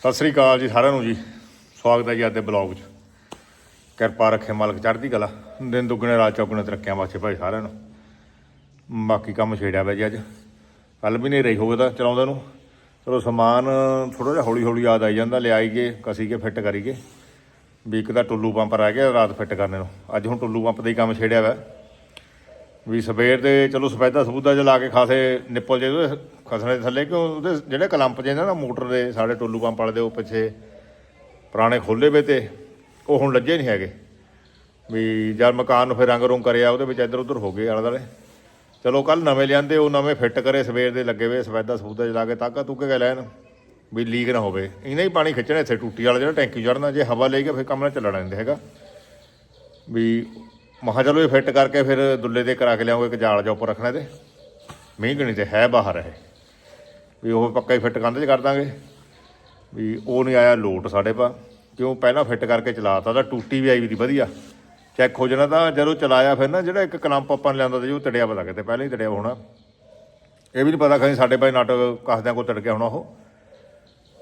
ਸਤਿ ਸ੍ਰੀ ਅਕਾਲ ਜੀ ਸਾਰਿਆਂ ਨੂੰ ਜੀ। ਸਵਾਗਤ ਹੈ ਜੀ ਅੱਜ ਦੇ ਬਲੌਗ 'ਚ। ਕਿਰਪਾ ਰੱਖੇ ਮਾਲਕ ਚੜ੍ਹਦੀ ਕਲਾ। ਦਿਨ ਦੁੱਗਣੇ, ਰਾਤ ਚੌਗਣੇ ਤਰੱਕੀਆਂ ਵਾਸਤੇ ਭਾਈ ਸਾਰਿਆਂ ਨੂੰ। ਬਾਕੀ ਕੰਮ ਛੇੜਿਆ ਪਿਆ ਜੀ ਅੱਜ। ਕੱਲ ਵੀ ਨਹੀਂ ਰਹੀ ਹੋਵੇ ਤਾਂ ਚਲਾਉਂਦੇ ਨੂੰ। ਚਲੋ ਸਮਾਨ ਥੋੜਾ ਜਿਹਾ ਹੌਲੀ ਹੌਲੀ ਯਾਦ ਆਈ ਜਾਂਦਾ। ਲਿਆਈਏ ਕਸੀ ਕੇ ਫਿੱਟ ਕਰੀਏ। ਵੀ ਇੱਕ ਤਾਂ ਟੁੱਲੂ ਪੰਪ ਰਹਿ ਗਿਆ, ਰਾਤ ਫਿੱਟ ਕਰਨੇ ਨੂੰ। ਅੱਜ ਹੁਣ ਟੁੱਲੂ ਪੰਪ ਦਾ ਹੀ ਕੰਮ ਛੇੜਿਆ ਵਾ। ਵੀ ਸਵੇਰ ਦੇ, ਚਲੋ ਸਫੈਦਾ ਸਬੂਦਾ ਜਿਹਾ ਲਾ ਕੇ ਖਾਸੇ ਨਿੱਪਲ ਜੇ ਉਹਦੇ ਖਸਣੇ ਦੇ ਥੱਲੇ, ਕਿਉਂ ਉਹਦੇ ਜਿਹੜੇ ਕਲੰਪ ਜੇ ਨਾ ਮੋਟਰ ਦੇ, ਸਾਡੇ ਟੋਲੂ ਪੰਪ ਵਾਲੇ ਦੇ ਉਹ ਪਿੱਛੇ, ਪੁਰਾਣੇ ਖੋਲੇ ਵੇ ਤੇ, ਉਹ ਹੁਣ ਲੱਜੇ ਨਹੀਂ ਹੈਗੇ। ਵੀ ਜਦ ਮਕਾਨ ਨੂੰ ਫਿਰ ਰੰਗ ਰੁੰਗ ਕਰਿਆ, ਉਹਦੇ ਵਿੱਚ ਇੱਧਰ ਉੱਧਰ ਹੋ ਗਏ ਆਲੇ ਦੁਆਲੇ। ਚਲੋ ਕੱਲ ਨਵੇਂ ਲਿਆਂਦੇ, ਉਹ ਨਵੇਂ ਫਿੱਟ ਕਰੇ ਸਵੇਰ ਦੇ ਲੱਗੇ ਵੇ, ਸਫੈਦਾ ਸਬੂਦਾ ਜਿਹਾ ਲਾ ਕੇ ਤਾਕਾ ਤੂਕੇ ਗਏ ਲੈਣ, ਵੀ ਲੀਕ ਨਾ ਹੋਵੇ। ਇਹਨਾਂ ਹੀ ਪਾਣੀ ਖਿੱਚਣਾ ਇੱਥੇ ਟੂਟੀ ਵਾਲਾ ਜਿਹੜਾ ਟੈਂਕੀ ਚੜਨਾ ਜੇ ਹਵਾ ਲੈ ਗਿਆ ਫਿਰ ਕੰਮ ਨਾ ਚੱਲਣਾ ਨਹੀਂ ਹੈਗਾ। ਵੀ ਮਹਾ ਚਲੋ ਇਹ ਫਿੱਟ ਕਰਕੇ ਫਿਰ ਦੁੱਲੇ ਤੇ ਕਰਾ ਕੇ ਲਿਆਉਂਗੇ ਇੱਕ ਜਾਲ ਜਾ ਉੱਪਰ ਰੱਖਣਾ ਤੇ ਮੀਂਹ ਗਣੀ ਤੇ ਹੈ ਬਾਹਰ ਇਹ। ਵੀ ਉਹ ਪੱਕਾ ਹੀ ਫਿੱਟ ਕੰਧ 'ਚ ਕਰ ਦਾਂਗੇ। ਵੀ ਉਹ ਨਹੀਂ ਆਇਆ ਲੋਟ ਸਾਡੇ ਪਾ। ਕਿਉਂ ਪਹਿਲਾਂ ਫਿੱਟ ਕਰਕੇ ਚਲਾਤਾ ਤਾਂ ਟੂਟੀ ਵੀ ਆਈ ਵੀ ਦੀ ਵਧੀਆ। ਚੈੱਕ ਹੋ ਜਾਣਾ ਤਾਂ ਜਦੋਂ ਚਲਾਇਆ ਫਿਰ ਨਾ ਜਿਹੜਾ ਇੱਕ ਕਲੰਪ ਆਪਾਂ ਨੇ ਲਿਆਂਦਾ ਤੇ ਉਹ ਤੜਿਆ ਪਤਾ ਕਿਤੇ, ਪਹਿਲਾਂ ਹੀ ਤੜਿਆ ਹੋਣਾ। ਇਹ ਵੀ ਨਹੀਂ ਪਤਾ ਖਣੀ ਸਾਡੇ ਭਾਈ ਨਟ ਕਸਦਿਆਂ ਕੋ ਤੜ ਗਿਆ ਹੋਣਾ ਉਹ।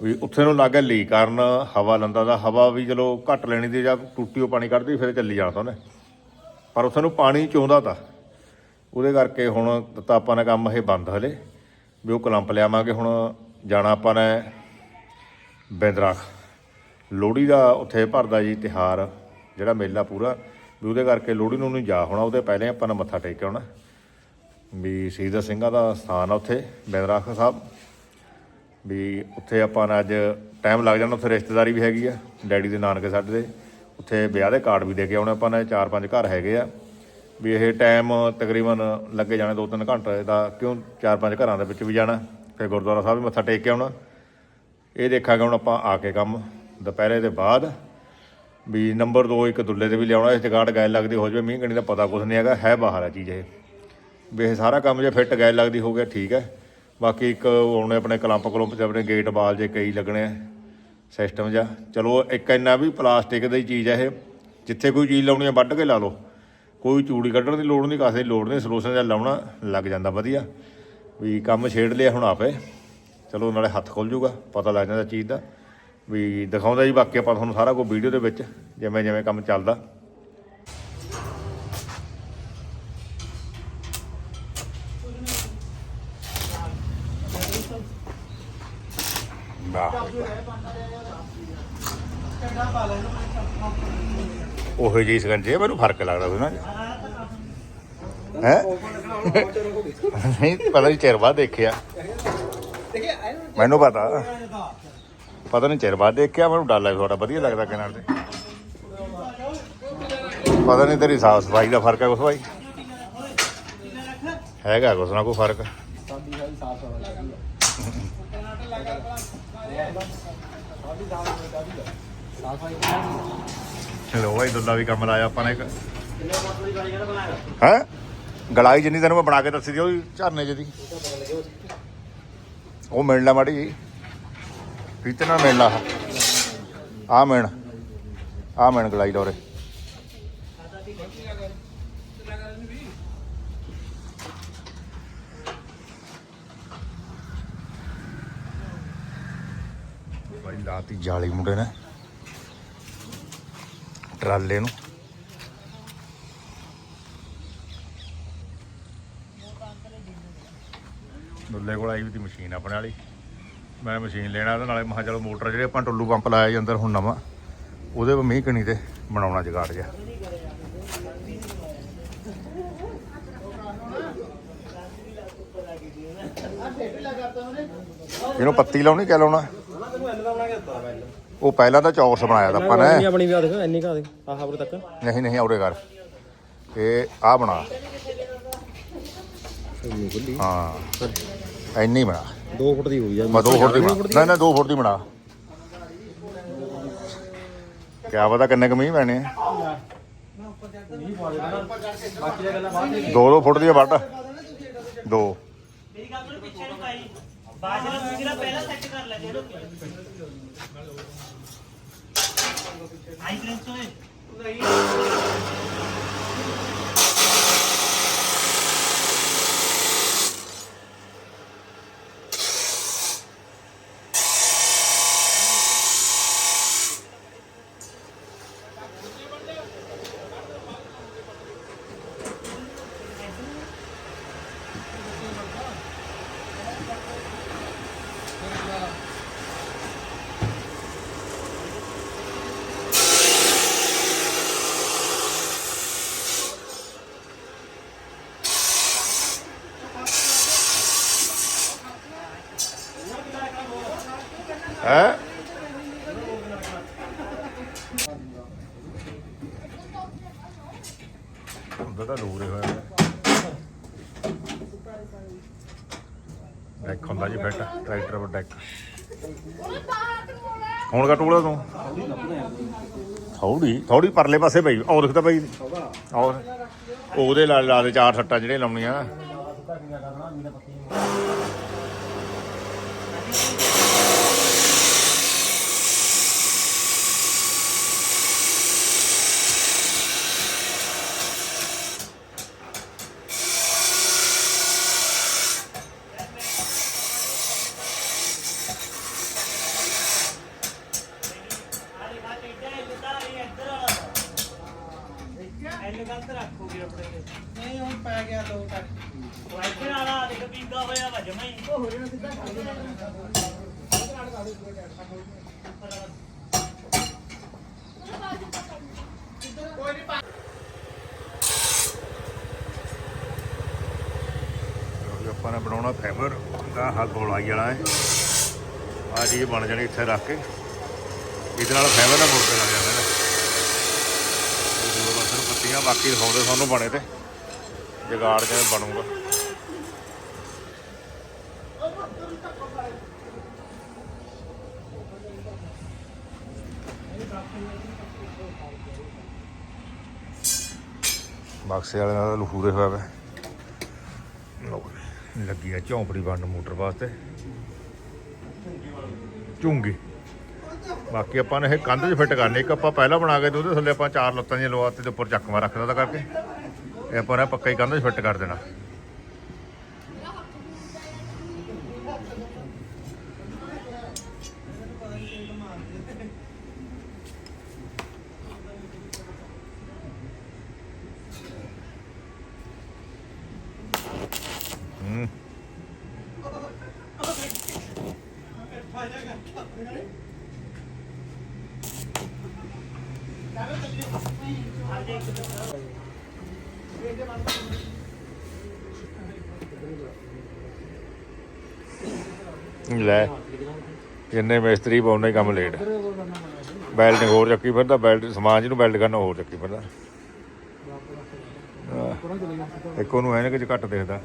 ਵੀ ਉੱਥੇ ਨੂੰ ਲੱਗ ਗਿਆ ਲੀਕ ਕਾਰਨ ਹਵਾ ਲੰਦਾ ਦਾ, ਹਵਾ ਵੀ ਚਲੋ ਘੱਟ ਲੈਣੀ ਦੀ ਜਾਂ ਟੂਟੀ ਉਹ ਪਾਣੀ ਕੱਢਦੀ, ਫਿਰ ਚੱਲੀ ਜਾਣਾ ਤਾਂ ਉਹਨੇ। ਪਰ ਉੱਥੇ ਨੂੰ ਪਾਣੀ ਚੋਂਦਾ ਤਾ। ਉਹਦੇ ਕਰਕੇ ਹੁਣ ਤਾਂ ਆਪਾਂ ਨੇ ਕੰਮ ਇਹ ਬੰਦ ਹਲੇ। ਵੀ ਉਹ ਕਲੰਪ ਲਿਆਵਾਂਗੇ, ਹੁਣ ਜਾਣਾ ਆਪਾਂ ਨੇ ਬੈਦਰਾਖ। ਲੋਹੜੀ ਦਾ ਉੱਥੇ ਭਰਦਾ ਜੀ ਤਿਹਾਰ ਜਿਹੜਾ ਮੇਲਾ ਪੂਰਾ। ਵੀ ਉਹਦੇ ਕਰਕੇ ਲੋਹੜੀ ਨੂੰ ਨਹੀਂ ਜਾ ਹੋਣਾ, ਉਹਦੇ ਪਹਿਲੇ ਆਪਾਂ ਨੇ ਮੱਥਾ ਟੇਕ ਕੇ ਆਉਣਾ। ਵੀ ਸ਼ਹੀਦ ਸਿੰਘਾਂ ਦਾ ਸਥਾਨ ਆ ਉੱਥੇ, ਬੈਦਰਾਖ ਸਾਹਿਬ। ਵੀ ਉੱਥੇ ਆਪਾਂ ਨੇ ਅੱਜ ਟਾਈਮ ਲੱਗ ਜਾਣਾ, ਉੱਥੇ ਰਿਸ਼ਤੇਦਾਰੀ ਵੀ ਹੈਗੀ ਆ, ਡੈਡੀ ਦੇ ਨਾਨਕੇ ਸਾਡੇ ਦੇ। ਉੱਥੇ ਵਿਆਹ ਦੇ ਕਾਰਡ ਵੀ ਦੇ ਕੇ ਆਉਣੇ ਆਪਾਂ ਨੇ, ਚਾਰ ਪੰਜ ਘਰ ਹੈਗੇ ਆ। ਵੀ ਇਹ ਟਾਈਮ ਤਕਰੀਬਨ ਲੱਗੇ ਜਾਣੇ 2-3 ਘੰਟੇ ਦਾ ਕਿਉਂ ਚਾਰ ਪੰਜ ਘਰਾਂ ਦੇ ਵਿੱਚ ਵੀ ਜਾਣਾ? ਫਿਰ ਗੁਰਦੁਆਰਾ ਸਾਹਿਬ ਵੀ ਮੱਥਾ ਟੇਕ ਕੇ ਆਉਣਾ। ਇਹ ਦੇਖਾਂਗੇ ਹੁਣ ਆਪਾਂ ਆ ਕੇ ਕੰਮ। ਦੁਪਹਿਰੇ ਦੇ ਬਾਅਦ ਵੀ ਨੰਬਰ 2 ਇੱਕ ਦੁੱਲੇ ਤੇ ਵੀ ਲਿਆਉਣਾ, ਇਸ ਜਗਾੜ ਗੈਲ ਲੱਗਦੀ ਹੋ ਜਾਵੇ, ਮੀਂਹ ਕਣੀ ਦਾ ਪਤਾ ਕੁਝ ਨਹੀਂ ਹੈਗਾ, ਹੈ ਬਾਹਰ ਆ ਚੀਜ਼ ਇਹ। ਵੀ ਇਹ ਸਾਰਾ ਕੰਮ ਜੇ ਫਿੱਟ ਗੈਲ ਲੱਗਦੀ ਹੋ ਗਿਆ, ਠੀਕ ਹੈ। ਬਾਕੀ ਇੱਕ ਆਉਣੇ ਆਪਣੇ ਕਲੰਪ ਕਲੰਪ ਚ ਆਪਣੇ ਗੇਟ ਬਾਲ ਜੇ ਕਈ ਲੱਗਣੇ ਸਿਸਟਮ ਜਾਂ ਚਲੋ, ਇੱਕ ਇੰਨਾ ਵੀ ਪਲਾਸਟਿਕ ਦੀ ਚੀਜ਼ ਹੈ ਇਹ। ਜਿੱਥੇ ਕੋਈ ਚੀਜ਼ ਲਾਉਣੀ ਹੈ ਵੱਢ ਕੇ ਲਾ ਲਓ। ਕੋਈ ਚੂੜੀ ਕੱਢਣ ਦੀ ਲੋੜ ਨਹੀਂ, ਕਾਸੇ ਦੀ ਲੋੜ ਨਹੀਂ, ਸਲੋਸ਼ਨ ਜਾਂ ਲਾਉਣਾ ਲੱਗ ਜਾਂਦਾ ਵਧੀਆ। ਵੀ ਕੰਮ ਛੇੜ ਲਿਆ ਹੁਣ ਆਪੇ। ਚਲੋ, ਨਾਲੇ ਹੱਥ ਖੁੱਲ ਜੂਗਾ, ਪਤਾ ਲੱਗ ਜਾਂਦਾ ਚੀਜ਼ ਦਾ। ਵੀ ਦਿਖਾਉਂਦਾ ਜੀ, ਬਾਕੀ ਆਪਾਂ ਤੁਹਾਨੂੰ ਸਾਰਾ ਕੁਝ ਵੀਡੀਓ ਦੇ ਵਿੱਚ ਜਿਵੇਂ ਜਿਵੇਂ ਕੰਮ ਚੱਲਦਾ। ਉਹੋ ਜਿਹੀ ਸਕੰਜੇ ਮੈਨੂੰ ਫ਼ਰਕ ਲੱਗਦਾ ਸੀ ਨਾ ਹੈ? ਨਹੀਂ, ਪਤਾ ਨਹੀਂ, ਚਿਰ ਬਾਅਦ ਦੇਖਿਆ। ਮੈਨੂੰ ਪਤਾ। ਪਤਾ ਨਹੀਂ, ਚਿਰ ਬਾਅਦ ਦੇਖਿਆ, ਮੈਨੂੰ ਡਰ ਲੱਗਦਾ ਥੋੜਾ ਵਧੀਆ ਲੱਗਦਾ ਕਿਨਾਰ ਤੇ। ਪਤਾ ਨਹੀਂ ਤੇਰੀ ਸਾਫ਼ ਸਫ਼ਾਈ ਦਾ ਫ਼ਰਕ ਹੈ ਕੁਛ ਭਾਈ ਹੈਗਾ ਕੁਛ ਨਾ ਕੋਈ ਫ਼ਰਕ। ਸਾਡੀ ਸਾਫ਼ ਸਫ਼ਾਈ ਚਾਹੀਦੀ ਹੈ ਸਾਡੀ ਸਾਫ਼ ਸਫ਼ਾਈ ਚਾਹੀਦੀ ਹੈ ਸਾਫ਼ ਸਫ਼ਾਈ ਚਲੋ ਭਾਈ ਦੁੱਲਾ ਵੀ ਕੰਮ ਲਾਇਆ ਆਪਾਂ ਨੇ ਇੱਕ। ਹੈ? ਗਲਾਈ ਜਿੰਨੀ ਤੈਨੂੰ ਮੈਂ ਬਣਾ ਕੇ ਦੱਸੀ ਦੀ ਉਹ ਝਰਨੇ ਜਿਹਦੀ ਉਹ ਮਿਲ ਲੈ ਮਾੜੀ ਜੀ ਕਿਤੇ ਨਾ ਮਿਲ ਲਾ। ਆ ਮਿਣ ਆ ਮਿਣ ਗਲਾਈ ਲੋਰੇ ਭਾਈ ਲਾਤੀ ਜਾਲੀ ਮੁੰਡੇ ਨੇ। ਟਰਾਲੇ ਨੂੰ। ਦੁੱਲੇ ਕੋਲ ਆਈ ਵੀ ਤੀ ਮਸ਼ੀਨ ਆਪਣੇ ਵਾਲੀ। ਮੈਂ ਮਸ਼ੀਨ ਲੈਣਾ ਉਹਦੇ ਨਾਲੇ ਮਹਾ ਚਲੋ ਮੋਟਰ ਜਿਹੜੇ ਆਪਾਂ ਟੁੱਲੂ ਪੰਪ ਲਾਇਆ ਜੀ ਅੰਦਰ ਹੁਣ ਨਵਾਂ, ਉਹਦੇ ਮੀਂਹ ਕਣੀ ਤੇ ਬਣਾਉਣਾ ਜਗਾੜ ਜਿਹਾ। ਇਹਨੂੰ ਪੱਤੀ ਲਾਉਣੀ, ਕਿਆ ਲਾਉਣਾ ਤੈਨੂੰ ਐਲ ਦਾ ਬਣਾ ਕੇ ਦਿੱਤਾ ਮੈਂ ਉਹ ਪਹਿਲਾਂ ਤਾਂ ਚੌਰਸ ਬਣਾਇਆ ਤਾਂ ਆਪਾਂ ਨੇ ਆਪਣੀ ਵੀ ਆ ਦੇਖ ਇੰਨੀ ਕਾ ਦੇ ਆਹ ਉਰੇ ਤੱਕ। ਨਹੀਂ ਨਹੀਂ ਔਰੇ ਕਰ। ਇਹ ਆ ਬਣਾ। ਹਾਂ। ਐਨੀ ਬਣਾ। 2 ਫੁੱਟ ਦੀ ਹੋਈ ਆ। ਮੈਂ 2 ਫੁੱਟ ਦੀ ਬਣਾ। ਨਹੀਂ ਨਹੀਂ 2 ਫੁੱਟ ਦੀ ਬਣਾ। ਕਿਆ ਪਤਾ ਕਿੰਨੇ ਕਮੀ ਪੈਣੇ ਬਾਕੀ ਦੀਆਂ ਗੱਲਾਂ ਬਾਅਦ ਵਿੱਚ 2 2 ਫੁੱਟ ਦੀ। ਵੱਟ 2 ਮੇਰੀ ਗੱਲ ਸੁਣ ਪਿੱਛੇ ਨੂੰ ਪਾਈ। ਬਾਜਰਾ ਸੁਜਰਾ ਪਹਿਲਾਂ ਸੈੱਟ ਕਰ ਲੈ ਜਿਹੜਾ ਆਈ ਕ੍ਰੈਂਚ ਹੋਏ ਹੈ? ਹੁੰਦਾ ਤਾਂ ਦੂਰ ਹੋਇਆ। ਡੈਕ ਹੁੰਦਾ ਜੀ ਫਿੱਟ ਟਰੈਕਟਰ ਪਰ ਡੈਕ। ਹੁਣ ਕਾ ਤੂੰ? ਥੋੜੀ ਥੋੜੀ ਪਰਲੇ ਪਾਸੇ ਪਈ। ਉਹ ਦਿਖਦਾ ਪਈ ਔਰ ਉਹਦੇ ਲਾ ਲਾ ਦੇ ਚਾਰ ਸੱਟਾਂ ਜਿਹੜੇ ਲਾਉਣੀਆਂ ਆਲੇ ਖਾ ਟੇਡਾ ਇਹ ਤਾਂ ਇਹ ਇੱਧਰ ਵਾਲਾ ਐਨ ਗਲਤ ਰੱਖੋਗੇ ਆਪਣੇ ਨਹੀਂ ਹੁਣ ਪੈ ਗਿਆ ਦੋ ਤੱਕ ਉਹ ਇੱਧਰ ਵਾਲਾ ਦੇਖ ਪੀਂਦਾ ਹੋਇਆ ਵਾ ਜਮਾ ਹੀ ਉਹ ਹੋ ਰਿਹਾ ਸਿੱਧਾ ਵੀ ਆਪਾਂ ਨੇ ਬਣਾਉਣਾ ਫਾਈਬਰ ਦਾ ਹੱਲ ਗੋਲਾਈ ਵਾਲਾ ਹੈ ਆ ਚੀਜ਼ ਬਣ ਜਾਣੀ ਇੱਥੇ ਰੱਖ ਕੇ। ਇਹਦੇ ਨਾਲ ਫਾਈਬਰ ਦਾ ਮੁਰਕੇ ਲੱਗ ਜਾਂਦਾ ਨਾ ਇਹ ਪੱਤੀਆਂ ਬਾਕੀ ਦਿਖਾਉਂਦੇ ਤੁਹਾਨੂੰ ਬਣੇ ਤੇ। ਜਗਾੜ ਜਿਵੇਂ ਬਣੂਗਾ। ਬਾਕਸੇ ਵਾਲੇ ਨਾਲ ਲਹੂਰੇ ਹੋਇਆ ਵਾ ਲਓ ਲੱਗੀ ਆ ਝੌਂਪੜੀ ਬਣਨ ਮੋਟਰ ਵਾਸਤੇ। ਝੁੰਗੀ। ਬਾਕੀ ਆਪਾਂ ਨੇ ਇਹ ਕੰਧ 'ਚ ਫਿੱਟ ਕਰਨੀ, ਇੱਕ ਆਪਾਂ ਪਹਿਲਾਂ ਬਣਾ ਕੇ ਤੇ ਉਹਦੇ ਥੱਲੇ ਆਪਾਂ ਚਾਰ ਲੱਤਾਂ ਦੀਆਂ ਲਵਾਤੇ ਤੇ ਉੱਪਰ ਚੱਕਵਾ ਰੱਖਦਾ ਤਾਂ ਕਰਕੇ। ਇਹ ਆਪਾਂ ਨੇ ਪੱਕਾ ਹੀ ਕੰਧ 'ਚ ਫਿੱਟ ਕਰ ਦੇਣਾ। ਹੂੰ ਲੈ ਜਿੰਨੇ ਮਿਸਤਰੀ ਪਾਉਣੇ ਕੰਮ ਲੇਟ ਬੈਲਟਿੰਗ ਹੋਰ ਚੱਕੀ ਫਿਰਦਾ ਬੈਲਟ ਸਮਾਨ ਜਿਹਨੂੰ ਬੈਲਟ ਕਰਨਾ ਹੋਰ ਚੱਕੀ ਫਿਰਦਾ। ਇੱਕ ਉਹਨੂੰ ਐਨਕ ਚ ਘੱਟ ਦੇਖਦਾ।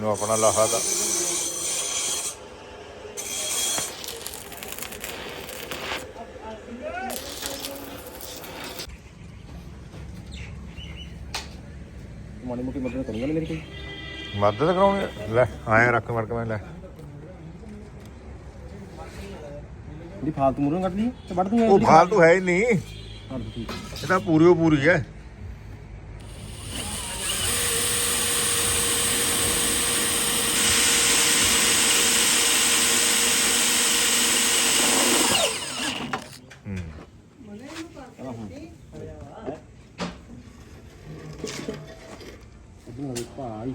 ਇਹਨੂੰ ਆਪਣਾ ਲਾਹਾ ਦਾ। ਮਾੜੀ ਮੋਟੀ ਮਦਦ ਕਰੂੰਗਾ ਮੇਰੀ ਕੋਈ? ਮਦਦ ਕਰਾਉਣੀ ਲੈ ਆਇਆ ਰੱਖ ਮੜ ਕੇ ਮੈਂ ਲੈ। ਜਿਹੜੀ ਫਾਲਤੂ ਮੂਰੋਂ ਕੱਢ ਲਈ ਤੇ ਵੱਢ ਦੂੰਗਾ ਉਹ ਫਾਲਤੂ ਹੈ ਹੀ ਨਹੀਂ। ਹਾਂ ਠੀਕ। ਇਹ ਤਾਂ ਪੂਰੀ ਓ ਪੂਰੀ ਹੈ ਉਹਨੂੰ ਭਾਈ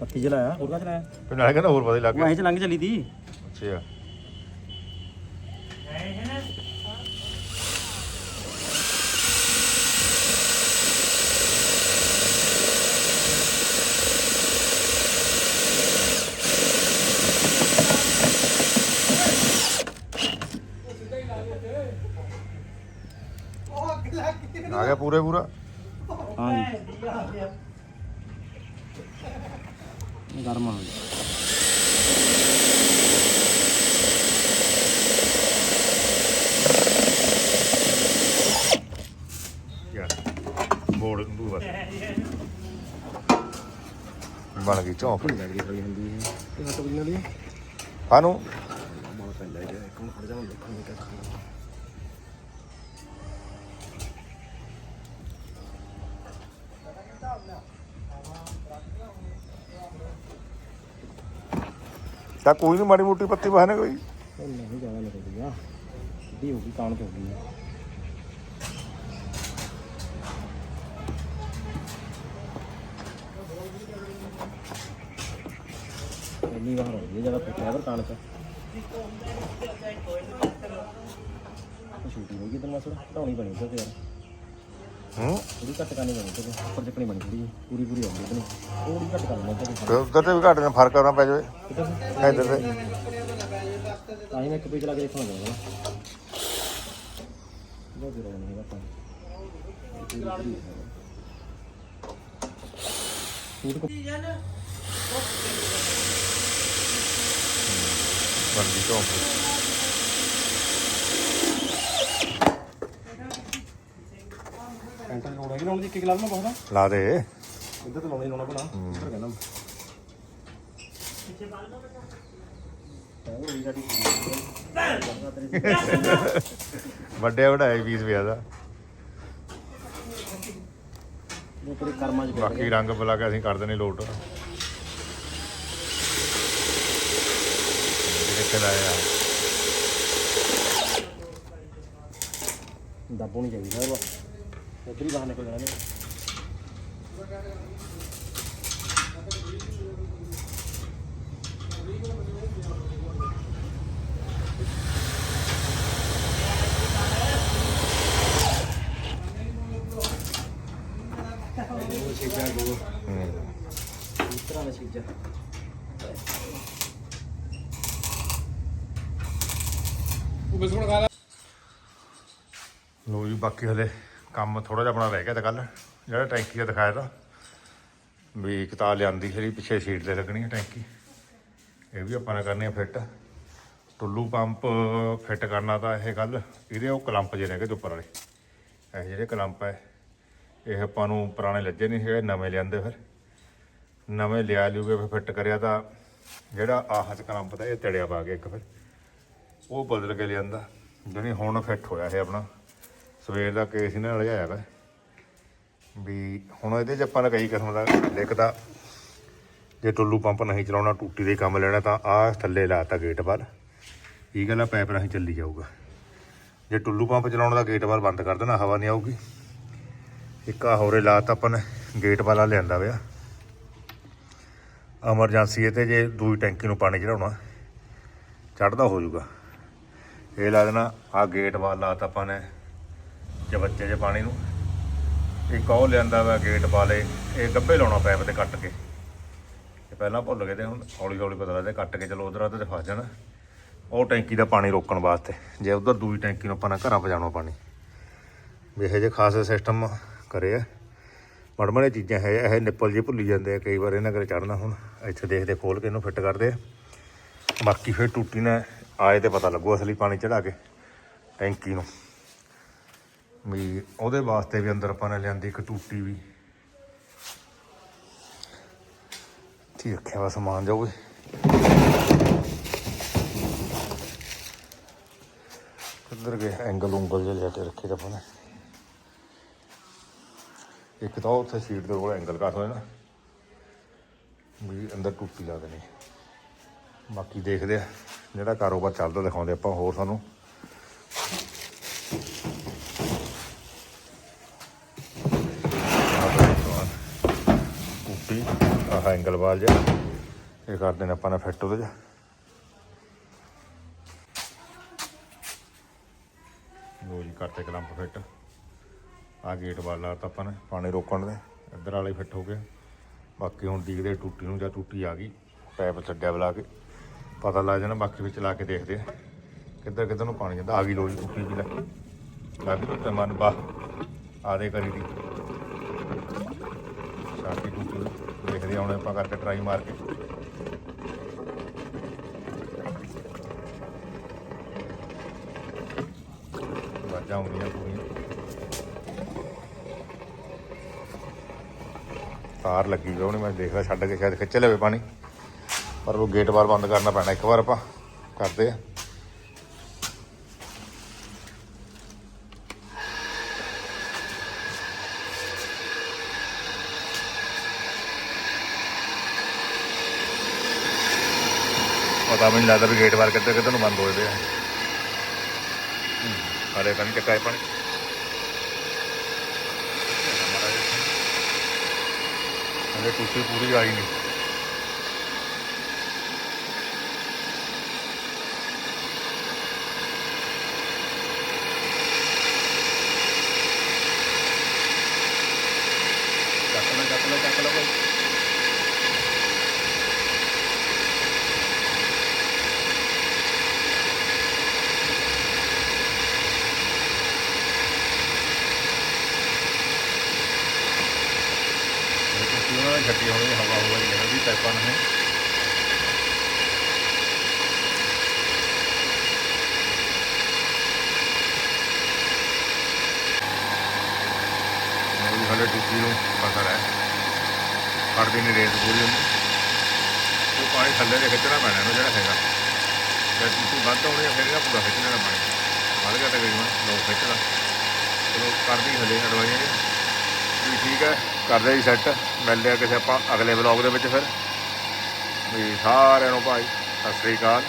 ਪੱਤੀ ਜਲਾਇਆ ਹੋਰ ਕਾ ਚਲਾਇਆ ਤੇ ਨਾਲੇ ਕਹਿੰਦਾ ਹੋਰ ਪਤਾ ਹੀ ਲੱਗ ਉਹ ਗਿਆ ਐਂ ਚ ਲੰਘ ਚਲੀ ਤੀ ਅੱਛਾ ਹੈ ਨਾ ਆ ਗਿਆ ਪੂਰੇ ਪੂਰਾ ਹਾਂ ਜੀ ਗਰਮ ਆ ਜੀ ਯਾਰ ਬੋੜ ਦੂ ਬਸ ਬਣ ਗਈ ਚੌਂਕ ਲੱਗਦੀ ਹੋਈ ਹੁੰਦੀ ਹੈ ਇਹ ਹੱਟ ਬਜਣਾ ਦੀ ਹਾਨੂੰ ਮਾਲ ਪੈਂਦਾ ਹੈ ਇੱਕ ਹੁਣ ਖੜ ਜਾ ਮੈਂ ਦੇਖਾਂਗਾ ਕਿਆ ਤਾਂ ਕੋਈ ਨਹੀਂ ਮਾੜੀ ਮੋਟੀ ਪੱਤੀ ਬਹਾਨੇ ਕੋਈ। ਉਹ ਨਹੀਂ ਜ਼ਿਆਦਾ ਲੱਗਦੀ ਆ। ਸਿੱਧੀ ਹੋ ਗਈ ਕਾਣ ਹੋ ਗਈ ਆ। ਵਾਰ ਹੋ ਗਈ ਜ਼ਿਆਦਾ ਫਿੱਟਿਆ ਪਰ ਕਾਣ ਚ ਉਹ ਹੋ ਗਈ ਤਾਂ ਮਸੜਾ ਢਾਉਣੀ ਬਣੀ ਤੇ ਯਾਰ ਹੂੰ ਥੋੜੀ ਘੱਟ ਕਰਨੀ ਬਣੀ ਤੇ ਉੱਪਰ ਚੱਕਣੀ ਬਣੀ ਥੋੜੀ ਪੂਰੀ ਪੂਰੀ ਆਉਂਦੀ ਤੇ ਥੋੜੀ ਘੱਟ ਕਰਨੀ ਤੇ ਤੇ ਉੱਧਰ ਤੇ ਵੀ ਘੱਟ ਨਾ ਫ਼ਰਕ ਕਰਨਾ ਪੈ ਜਾਵੇ। ਇੱਧਰ ਤੇ। ਤਾਂ ਹੀ। ਮੈਂ ਇੱਕ ਪੇਜ ਲਾ ਕੇ ਦੇਖਣਾ ਚਾਹੁੰਦਾ ਨਾ ਬਹੁਤ ਜ਼ਰੂਰੀ ਨਹੀਂ ਹੈਗਾ ਤਾਂ ਸੂਟ ਕੋ ਬਣ ਗਈ ਚੌਂਕ ਪੈਂਟਾਂ ਲੋੜ ਹੈਗੀ ਨਾ ਉਹਦੀ ਇੱਕ ਗਲਾਸ ਨਾ ਬਹੁਤ ਲਾ ਦੇ। ਇੱਧਰ ਤਾਂ ਲਾਉਣੀ ਲਾਉਣਾ ਬਣਾ ਇੱਧਰ ਕਹਿੰਦਾ। ਸਾਡੀ ਵੱਡੇ ਵਡਾਏ 20 ਰੁਪਿਆ ਦਾ। ਇਹ ਤੇਰੇ ਕਰਮਾਂ 'ਚ ਪਿਆ ਬਾਕੀ ਰੰਗ ਬਲਾ ਕੇ ਅਸੀਂ ਕਰ ਦੇਣੇ ਲੋਟ। ਜਿਹੜੇ ਲਾਇਆ ਦੱਬੋ ਨਹੀਂ ਚਾਹੀਦਾ ਇੱਧਰ ਹੀ ਬਾਹਰ ਨਿਕਲ ਜਾਣਾ ਨੇ ਹੂੰ ਇਸ ਤਰ੍ਹਾਂ ਦਾ ਚੀਜ਼ਾਂ ਲੋ। ਜੀ ਬਾਕੀ ਹਲੇ ਕੰਮ ਥੋੜਾ ਜਿਹਾ ਆਪਣਾ ਰਹਿ ਗਿਆ ਤਾਂ ਕੱਲ ਜਿਹੜਾ ਟੈਂਕੀ ਦਾ ਦਿਖਾਇਆ ਤਾ, ਵੀ ਇੱਕ ਤਾਂ ਲਿਆਂਦੀ ਸੀ ਪਿੱਛੇ ਸੀਟ ਤੇ ਲੱਗਣੀ ਹੈ ਟੈਂਕੀ। ਇਹ ਵੀ ਆਪਾਂ ਨੇ ਕਰਨੀ ਹੈ ਫਿੱਟ। ਟੁੱਲੂ ਪੰਪ ਫਿੱਟ ਕਰਨਾ ਤਾਂ ਇਹ ਗੱਲ, ਇਹਦੇ ਉਹ ਕਲੰਪ ਜਿਹੇ ਨੇਗੇ ਉੱਪਰ ਵਾਲੇ। ਇਹ ਜਿਹੜੇ ਕਲੰਪ ਹੈ ਇਹ ਆਪਾਂ ਨੂੰ ਪੁਰਾਣੇ ਲੱਜੇ ਨਹੀਂ ਹੈਗੇ ਨਵੇਂ ਲਿਆਂਦੇ ਫਿਰ। ਨਵੇਂ ਲਿਆ ਲਿਊਗੇ ਫਿਰ ਫਿੱਟ ਕਰਿਆ ਤਾਂ ਜਿਹੜਾ ਆਹ ਚ ਕਲੰਪ ਦਾ, ਇਹ ਤੜਿਆ ਪਾ ਕੇ ਇੱਕ ਫਿਰ। ਉਹ ਬਦਲ ਕੇ ਲਿਆਂਦਾ ਜਾਣੀ ਹੁਣ ਫਿੱਟ ਹੋਇਆ ਇਹ ਆਪਣਾ। ਸਵੇਰ ਦਾ ਕੇਸ ਇਹਨਾਂ ਨਾਲ ਲਿਆਇਆ ਵਾ। ਵੀ ਹੁਣ ਇਹਦੇ 'ਚ ਆਪਾਂ ਨੇ ਕਈ ਕਿਸਮ ਦਾ ਲਿਖਦਾ ਜੇ ਟੁੱਲੂ ਪੰਪ ਨਹੀਂ ਚਲਾਉਣਾ, ਟੂਟੀ ਦੇ ਕੰਮ ਲੈਣਾ, ਤਾਂ ਆਹ ਥੱਲੇ ਲਾਤਾ ਗੇਟ ਵੱਲ। ਇਹ ਗੱਲ ਆ ਪੈਪ ਰਾਹੀਂ ਚੱਲੀ ਜਾਊਗਾ। ਜੇ ਟੁੱਲੂ ਪੰਪ ਚਲਾਉਣ ਦਾ ਗੇਟ ਵੱਲ ਬੰਦ ਕਰ ਦੇਣਾ, ਹਵਾ ਨਹੀਂ ਆਊਗੀ। ਇੱਕ ਆ ਹੋਰੇ ਲਾਤਾ ਆਪਾਂ ਨੇ ਗੇਟ ਵਾਲਾ ਲਿਆਂਦਾ ਵਿਆ ਐਮਰਜੈਂਸੀ ਤੇ ਜੇ ਦੂਈ ਟੈਂਕੀ ਨੂੰ ਪਾਣੀ ਚੜਾਉਣਾ, ਚੜਦਾ ਹੋ ਜਾਊਗਾ। ਇਹ ਲਾ ਦੇਣਾ ਆ ਗੇਟ ਵਾਲ ਲਾਤਾ ਆਪਾਂ ਨੇ। ਜੇ ਬੱਚੇ ਜੇ ਪਾਣੀ ਨੂੰ। ਇੱਕ ਉਹ ਲਿਆਂਦਾ ਵਾ ਗੇਟ ਵਾਲੇ ਇਹ ਗੱਬੇ ਲਾਉਣਾ ਪੈਪ ਤੇ ਕੱਟ ਕੇ। ਇਹ ਪਹਿਲਾਂ ਭੁੱਲ ਗਏ ਤੇ ਹੁਣ ਹੌਲੀ ਹੌਲੀ ਪਤਾ ਲੱਗਦਾ ਕੱਟ ਕੇ ਚਲੋ ਉਧਰ ਤੇ ਫਸ ਜਾਣਾ। ਉਹ ਟੈਂਕੀ ਦਾ ਪਾਣੀ ਰੋਕਣ ਵਾਸਤੇ, ਜੇ ਉਧਰ ਦੂਜੀ ਟੈਂਕੀ ਨੂੰ ਆਪਾਂ ਨਾ ਘਰਾਂ ਪਜਾਉਣਾ ਪਾਣੀ। ਵੀ ਇਹੋ ਜਿਹੇ ਖਾਸ ਸਿਸਟਮ ਕਰੇ ਆ। ਮੜਮੜੇ ਚੀਜ਼ਾਂ ਹੈ ਇਹ ਨਿੱਪਲ ਜੇ ਭੁੱਲੀ ਜਾਂਦੇ ਆ, ਕਈ ਵਾਰ ਇਹਨਾਂ ਕਰੇ ਚੜਨਾ ਹੁਣ, ਇੱਥੇ ਦੇਖਦੇ ਖੋਲ ਕੇ ਇਹਨੂੰ ਫਿੱਟ ਕਰਦੇ ਆ। ਬਾਕੀ ਫਿਰ ਟੂਟੀ ਨੇ ਆਏ ਤੇ ਪਤਾ ਲੱਗੂ ਅਸਲੀ ਪਾਣੀ ਚੜਾ ਕੇ ਟੈਂਕੀ ਨੂੰ। ਵੀ ਉਹਦੇ ਵਾਸਤੇ ਵੀ ਅੰਦਰ ਆਪਾਂ ਨੇ ਲਿਆਂਦੀ ਇੱਕ ਟੂਟੀ ਵੀ। ਠੀਕ ਰੱਖਿਆ ਵਾ ਸਮਾਨ ਜਾਊਗੇ ਕਿੱਧਰ ਗਏ? ਐਂਗਲ ਉਂਗਲ ਜਿਹਾ ਲਿਆ ਕੇ ਰੱਖੇ ਤਾਂ ਆਪਾਂ ਨੇ। ਇੱਕ ਤਾਂ ਉੱਥੇ ਸੀਟ ਦੇ ਕੋਲ ਐਂਗਲ ਕੱਟ ਹੋਇਆ ਨਾ, ਵੀ ਅੰਦਰ ਟੂਟੀ ਲਾ ਦੇਣੀ। ਬਾਕੀ ਦੇਖਦੇ ਆ, ਜਿਹੜਾ ਕਾਰੋਬਾਰ ਚੱਲਦਾ ਦਿਖਾਉਂਦੇ ਆਪਾਂ ਹੋਰ ਸਾਨੂੰ ਟੂਟੀ ਆਹ ਵਾਲ ਜਿਹਾ ਇਹ ਕਰਦੇ ਨੇ ਆਪਾਂ ਨੇ ਫਿੱਟ ਉਹਦੇ ਚ। ਲੋ ਜੀ, ਕਰਤੇ ਕਲੰਪ ਫਿੱਟ। ਆ ਗੇਟ ਵਾਲਾ ਤਾਂ ਆਪਾਂ ਨੇ, ਪਾਣੀ ਰੋਕਣ ਦੇ। ਇੱਧਰ ਵਾਲੇ ਫਿੱਟ ਹੋ ਗਏ। ਬਾਕੀ ਹੁਣ ਦੇਖਦੇ ਟੂਟੀ ਨੂੰ ਜਾਂ ਟੂਟੀ ਆ ਗਈ। ਪੈਪ ਛੱਡਿਆ ਬਲਾ ਕੇ। ਪਤਾ ਲੱਗ ਜਾਣਾ, ਬਾਕੀ ਵਿੱਚ ਲਾ ਕੇ ਦੇਖਦੇ ਆ ਕਿੱਧਰ ਕਿੱਧਰ ਨੂੰ ਪਾਣੀ ਜਾਂਦਾ। ਆ ਗਈ ਲੋਈ ਟੂਟੀ ਵੀ ਲੈ। ਲੱਗ ਤੇ ਮਨ ਬਾ ਆਦੇ ਕਰੀ ਦੀ ਸਾਡੀ ਟੂਟੀ ਦੇਖਦੇ ਹਾਂ ਆਪਾਂ ਕਰਕੇ ਟਰਾਈ ਮਾਰ ਕੇ। ਵਾਜਾਂ ਆਉਂਦੀਆਂ ਪੂਰੀਆਂ। ਤਾਰ ਲੱਗੀ ਹੋਈ ਉਹਨੇ ਮੈਂ ਦੇਖਦਾ ਛੱਡ ਕੇ ਸ਼ਾਇਦ ਖਿੱਚ ਲਵੇ ਪਾਣੀ। ਪਰ ਉਹ ਗੇਟ ਬਾਰ ਬੰਦ ਕਰਨਾ ਪੈਣਾ, ਇੱਕ ਵਾਰ ਆਪਾਂ ਕਰਦੇ ਆ। ਪਤਾ ਵੀ ਨਹੀਂ ਲੱਗਦਾ ਵੀ ਗੇਟ ਬਾਰ ਕਿੱਧਰ ਕਿੱਧਰ ਨੂੰ ਬੰਦ ਹੋਏ ਪਏ ਆ। ਹਰੇ ਕੰਨ ਚੱਕਾ ਹੈ ਪਾਣੀ। ਹਲੇ ਟੁੱਟੀ ਪੂਰੀ ਆਈ ਨਹੀਂ। ਚੱਕ ਲੈ ਚੱਕ ਲੈ ਚੱਕ ਲੈ ਭਾਈ ਇਹ ਟੁੱਟੀ ਉਹਨਾਂ ਨੇ ਛੱਡੀ ਹੋਣੀ ਹਵਾ ਹੋਵਾ ਹੀ ਹੈ ਵੀ ਪਾਈਪਾਂ ਨੇ ਉਹ ਵੀ ਨੂੰ ਪਤਾ ਹੈ ਫੜਦੀ ਨਹੀਂ ਰੇਤ ਪੂਰੀ ਉਹਨੂੰ ਉਹ ਪਾਣੀ ਥੱਲੇ ਦੇ ਖਿੱਚਣਾ ਪੈਣਾ ਇਹਨੂੰ ਜਿਹੜਾ ਹੈਗਾ। ਜੇ ਟੁੱਟੀ ਵੱਧ ਹੋਣੀ ਆ, ਫਿਰ ਇਹਦਾ ਪੂਰਾ ਖਿੱਚ ਲੈਣਾ ਪਾਣੀ। ਵੱਧ ਗਿਆ ਤਕਰੀਬਨ ਲੋ ਖਿੱਚਦਾ। ਚਲੋ, ਕਰਦੀ ਹਲੇ ਅਡਵਾਈਆਂ ਵੀ ਠੀਕ ਹੈ, ਕਰਦੇ ਜੀ ਸੈੱਟ ਮਿਲਦੇ ਆ ਕਿਸੇ ਆਪਾਂ ਅਗਲੇ ਵਲੌਗ ਦੇ ਵਿੱਚ ਫਿਰ। ਵੀ ਸਾਰਿਆਂ ਨੂੰ ਭਾਈ, ਸਤਿ ਸ੍ਰੀ ਅਕਾਲ।